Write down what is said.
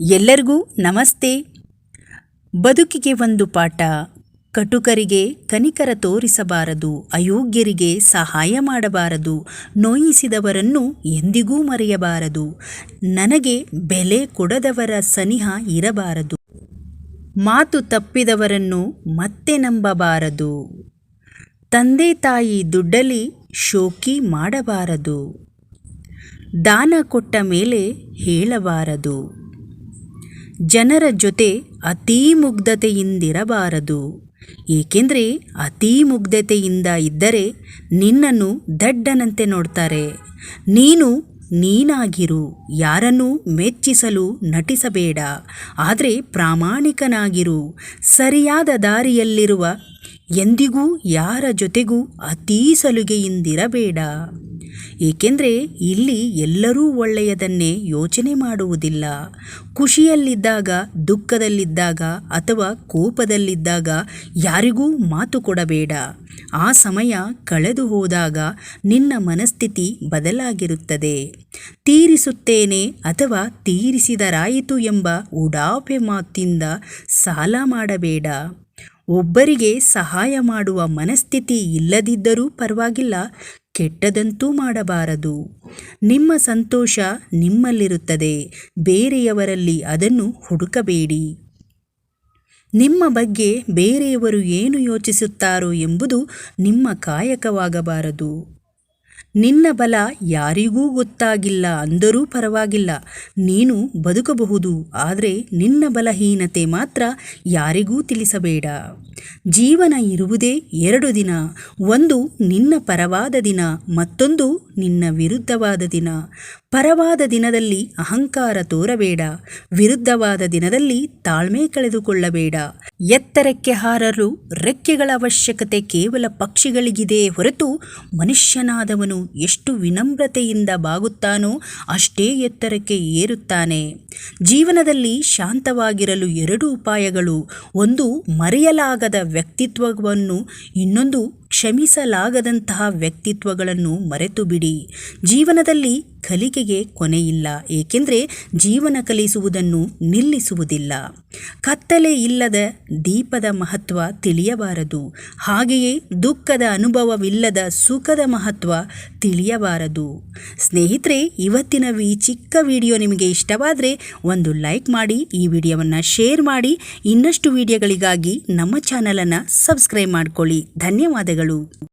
ಎಲ್ಲರಿಗೂ ನಮಸ್ತೆ. ಬದುಕಿಗೆ ಒಂದು ಪಾಠ. ಕಟುಕರಿಗೆ ಕನಿಕರ ತೋರಿಸಬಾರದು, ಅಯೋಗ್ಯರಿಗೆ ಸಹಾಯ ಮಾಡಬಾರದು, ನೋಯಿಸಿದವರನ್ನು ಎಂದಿಗೂ ಮರೆಯಬಾರದು, ನನಗೆ ಬೆಲೆ ಕೊಡದವರ ಸನಿಹ ಇರಬಾರದು, ಮಾತು ತಪ್ಪಿದವರನ್ನು ಮತ್ತೆ ನಂಬಬಾರದು, ತಂದೆ ತಾಯಿ ದುಡ್ಡಲಿ ಶೋಕಿ ಮಾಡಬಾರದು, ದಾನ ಕೊಟ್ಟ ಮೇಲೆ ಹೇಳಬಾರದು. ಜನರ ಜೊತೆ ಅತೀ ಮುಗ್ಧತೆಯಿಂದಿರಬಾರದು. ಏಕೆಂದರೆ ಅತೀ ಮುಗ್ಧತೆಯಿಂದ ಇದ್ದರೆ ನಿನ್ನನ್ನು ದಡ್ಡನಂತೆ ನೋಡ್ತಾರೆ. ನೀನು ನೀನಾಗಿರು, ಯಾರನ್ನೂ ಮೆಚ್ಚಿಸಲು ನಟಿಸಬೇಡ. ಆದರೆ ಪ್ರಾಮಾಣಿಕನಾಗಿರು, ಸರಿಯಾದ ದಾರಿಯಲ್ಲಿರುವ ಎಂದಿಗೂ ಯಾರ ಜೊತೆಗೂ ಅತೀ ಸಲುಗೆಯಿಂದಿರಬೇಡ. ಏಕೆಂದರೆ ಇಲ್ಲಿ ಎಲ್ಲರೂ ಒಳ್ಳೆಯದನ್ನೇ ಯೋಚನೆ ಮಾಡುವುದಿಲ್ಲ. ಖುಷಿಯಲ್ಲಿದ್ದಾಗ, ದುಃಖದಲ್ಲಿದ್ದಾಗ ಅಥವಾ ಕೋಪದಲ್ಲಿದ್ದಾಗ ಯಾರಿಗೂ ಮಾತು ಕೊಡಬೇಡ. ಆ ಸಮಯ ಕಳೆದು ಹೋದಾಗ ನಿನ್ನ ಮನಸ್ಥಿತಿ ಬದಲಾಗಿರುತ್ತದೆ. ತೀರಿಸುತ್ತೇನೆ ಅಥವಾ ತೀರಿಸಿದರಾಯಿತು ಎಂಬ ಉಡಾಫೆ ಮಾತಿಂದ ಸಾಲ ಮಾಡಬೇಡ. ಒಬ್ಬರಿಗೆ ಸಹಾಯ ಮಾಡುವ ಮನಸ್ಥಿತಿ ಇಲ್ಲದಿದ್ದರೂ ಪರವಾಗಿಲ್ಲ. ಕೆಟ್ಟದಂತೂ ಮಾಡಬಾರದು. ನಿಮ್ಮ ಸಂತೋಷ ನಿಮ್ಮಲ್ಲಿರುತ್ತದೆ. ಬೇರೆಯವರಲ್ಲಿ ಅದನ್ನು ಹುಡುಕಬೇಡಿ. ನಿಮ್ಮ ಬಗ್ಗೆ ಬೇರೆಯವರು ಏನು ಯೋಚಿಸುತ್ತಾರೋ ಎಂಬುದು ನಿಮ್ಮ ಕಾಯಕವಾಗಬಾರದು. ನಿನ್ನ ಬಲ ಯಾರಿಗೂ ಗೊತ್ತಾಗಿಲ್ಲ ಅಂದರೂ ಪರವಾಗಿಲ್ಲ. ನೀನು ಬದುಕಬಹುದು, ಆದರೆ ನಿನ್ನ ಬಲಹೀನತೆ ಮಾತ್ರ ಯಾರಿಗೂ ತಿಳಿಸಬೇಡ. ಜೀವನ ಇರುವುದೇ ಎರಡು ದಿನ. ಒಂದು ನಿನ್ನ ಪರವಾದ ದಿನ, ಮತ್ತೊಂದು ನಿನ್ನ ವಿರುದ್ಧವಾದ ದಿನ. ಪರವಾದ ದಿನದಲ್ಲಿ ಅಹಂಕಾರ ತೋರಬೇಡ, ವಿರುದ್ಧವಾದ ದಿನದಲ್ಲಿ ತಾಳ್ಮೆ ಕಳೆದುಕೊಳ್ಳಬೇಡ. ಎತ್ತರಕ್ಕೆ ಹಾರಲು ರೆಕ್ಕೆಗಳ ಅವಶ್ಯಕತೆ ಕೇವಲ ಪಕ್ಷಿಗಳಿಗಿದೆ ಹೊರತು ಮನುಷ್ಯನಾದವನು ಎಷ್ಟು ವಿನಮ್ರತೆಯಿಂದ ಬಾಗುತ್ತಾನೋ ಅಷ್ಟೇ ಎತ್ತರಕ್ಕೆ ಏರುತ್ತಾನೆ. ಜೀವನದಲ್ಲಿ ಶಾಂತವಾಗಿರಲು ಎರಡು ಉಪಾಯಗಳು. ಒಂದು ಮರೆಯಲಾಗದ ವ್ಯಕ್ತಿತ್ವವನ್ನು ಇನ್ನೊಂದು ಕ್ಷಮಿಸಲಾಗದಂತಹ ವ್ಯಕ್ತಿತ್ವಗಳನ್ನು ಮರೆತು ಬಿಡಿ ಜೀವನದಲ್ಲಿ ಕಲಿಕೆಗೆ ಕೊನೆಯಿಲ್ಲ. ಏಕೆಂದರೆ ಜೀವನ ಕಲಿಸುವುದನ್ನು ನಿಲ್ಲಿಸುವುದಿಲ್ಲ. ಕತ್ತಲೆ ಇಲ್ಲದ ದೀಪದ ಮಹತ್ವ ತಿಳಿಯಬಾರದು. ಹಾಗೆಯೇ ದುಃಖದ ಅನುಭವವಿಲ್ಲದ ಸುಖದ ಮಹತ್ವ ತಿಳಿಯಬಾರದು. ಸ್ನೇಹಿತರೆ, ಇವತ್ತಿನ ಈ ಚಿಕ್ಕ ವಿಡಿಯೋ ನಿಮಗೆ ಇಷ್ಟವಾದರೆ ಒಂದು ಲೈಕ್ ಮಾಡಿ, ಈ ವಿಡಿಯೋವನ್ನು ಶೇರ್ ಮಾಡಿ, ಇನ್ನಷ್ಟು ವಿಡಿಯೋಗಳಿಗಾಗಿ ನಮ್ಮ ಚಾನಲನ್ನು ಸಬ್ಸ್ಕ್ರೈಬ್ ಮಾಡಿಕೊಳ್ಳಿ. ಧನ್ಯವಾದಗಳು